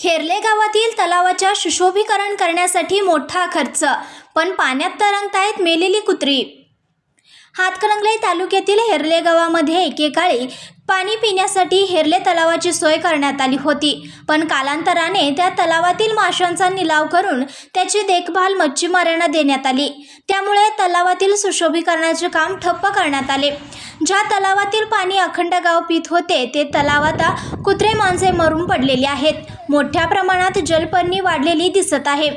हेरले गावातील तलावाच्या सुशोभीकरण करण्यासाठी मोठा खर्च पण पाण्यात तरंगतायत मेलेली कुत्री. हातकणंगले तालुक्यातील हेरले गावामध्ये एकेकाळी पाणी पिण्यासाठी हेरले तलावाची सोय करण्यात आली होती पण कालांतराने त्या तलावातील माशांचा निलाव करून त्याची देखभाल मच्छीमारांना देण्यात आली. त्यामुळे तलावातील सुशोभीकरणाचे काम ठप्प करण्यात आले. ज्या तलावातील पाणी अखंड गाव पित होते ते तलाव आता कुत्रे मांजरे मरून पडलेले आहेत. मोठ्या प्रमाणात जलपर्णी वाढलेली दिसत आहे.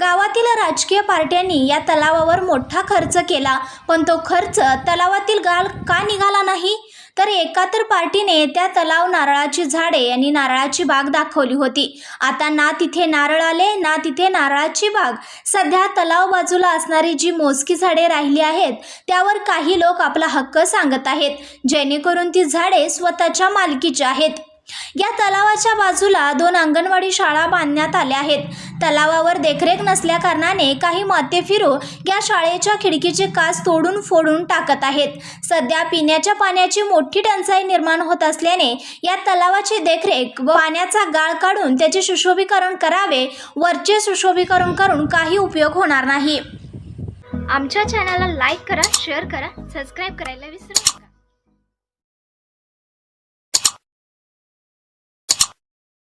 गावातील राजकीय पार्ट्यांनी या तलावावर मोठा खर्च केला. पण तो खर्च तलावातील गाल का निघाला नाही? तर एका तर पार्टीने त्या तलाव नारळाची झाडे आणि नारळाची बाग दाखवली होती. आता ना तिथे नारळ आले ना तिथे नारळाची बाग. सध्या तलाव बाजूला असणारी जी मोजकी झाडे राहिली आहेत त्यावर काही लोक आपला हक्क सांगत आहेत. जेणेकरून ती झाडे स्वतःच्या मालकीची आहेत. या तलावाच्या बाजूला दोन अंगणवाडी शाळा बांधण्यात आल्या आहेत. तलावावर देखरेख नसल्याकारणाने काही माते फिरू या शाळेच्या खिडकीचे काच तोडून फोडून टाकत आहेत. सध्या पिण्याच्या पाण्याची मोठी टंचाई निर्माण होत असल्याने या तलावाची देखरेख व पाण्याचा गाळ काढून त्याचे सुशोभीकरण करावे वरचे सुशोभीकरण करून काही उपयोग होणार नाही. आमच्या चॅनलला लाईक करा शेअर करा सबस्क्राईब करायला विसरू नका.